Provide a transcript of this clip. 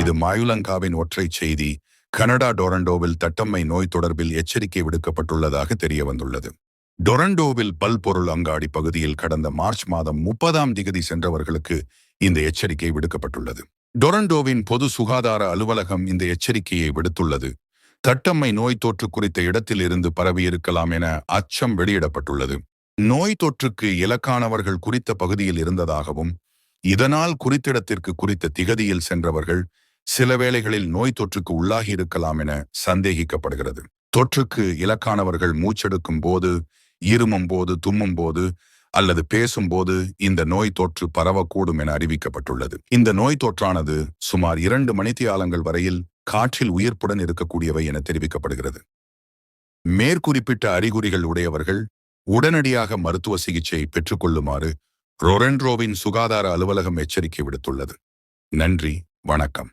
இது மாயுலங்காவின் ஒற்றை செய்தி. கனடா டொரண்டோவில் தட்டம்மை நோய் தொடர்பில் எச்சரிக்கை விடுக்கப்பட்டுள்ளதாக தெரிய வந்துள்ளது டொரண்டோவில் பல்பொருள் அங்காடி பகுதியில் கடந்த மார்ச் மாதம் முப்பதாம் திகதி சென்றவர்களுக்கு இந்த எச்சரிக்கை விடுக்கப்பட்டுள்ளது. டொரண்டோவின் பொது சுகாதார அலுவலகம் இந்த எச்சரிக்கையை விடுத்துள்ளது. தட்டம்மை நோய் தொற்று குறித்த இடத்தில் இருந்து பரவியிருக்கலாம் என அச்சம் வெளியிடப்பட்டுள்ளது. நோய் தொற்றுக்கு இலக்கானவர்கள் குறித்த பகுதியில் இருந்ததாகவும் இதனால் குறித்திடத்திற்கு குறித்த திகதியில் சென்றவர்கள் சில வேளைகளில் நோய் தொற்றுக்கு உள்ளாகி இருக்கலாம் என சந்தேகிக்கப்படுகிறது. தொற்றுக்கு இலக்கானவர்கள் மூச்செடுக்கும் போது இருமும் போது தும்மும் போது அல்லது பேசும்போது இந்த நோய் தொற்று பரவக்கூடும் என அறிவிக்கப்பட்டுள்ளது. இந்த நோய் தொற்றானது சுமார் இரண்டு மணித்தியாலங்கள் வரையில் காற்றில் உயிர்ப்புடன் இருக்கக்கூடியவை என தெரிவிக்கப்படுகிறது. மேற்குறிப்பிட்ட அறிகுறிகள் உடையவர்கள் உடனடியாக மருத்துவ சிகிச்சை பெற்றுக்கொள்ளுமாறு ரொரென்ட்ரோவின் சுகாதார அலுவலகம் எச்சரிக்கை விடுத்துள்ளது. நன்றி வணக்கம்.